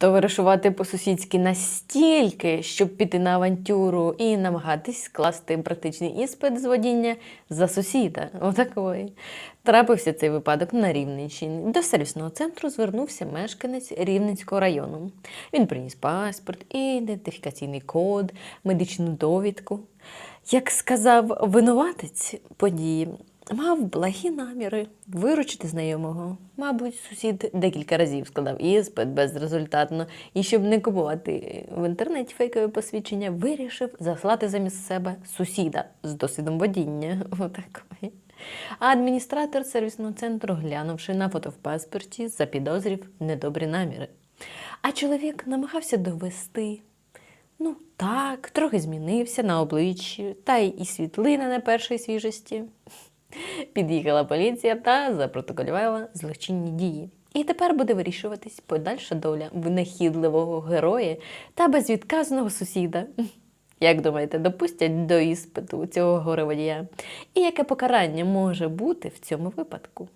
Товаришувати по-сусідськи настільки, щоб піти на авантюру і намагатись скласти практичний іспит з водіння за сусіда. Отакої. Трапився цей випадок на Рівненщині. До сервісного центру звернувся мешканець Рівненського району. Він приніс паспорт, ідентифікаційний код, медичну довідку. Як сказав винуватець події, мав благі наміри виручити знайомого. Мабуть, сусід декілька разів складав іспит безрезультатно, і щоб не купувати в інтернеті фейкове посвідчення, вирішив заслати замість себе сусіда з досвідом водіння. Отакої. А адміністратор сервісного центру, глянувши на фото в паспорті, запідозрів недобрі наміри. А чоловік намагався довести. Ну, так, трохи змінився на обличчі, та й і світлина не першої свіжості. Під'їхала поліція та запротоколювала злочинні дії. І тепер буде вирішуватись подальша доля винахідливого героя та безвідказного сусіда. Як думаєте, допустять до іспиту цього горе водія? І яке покарання може бути в цьому випадку?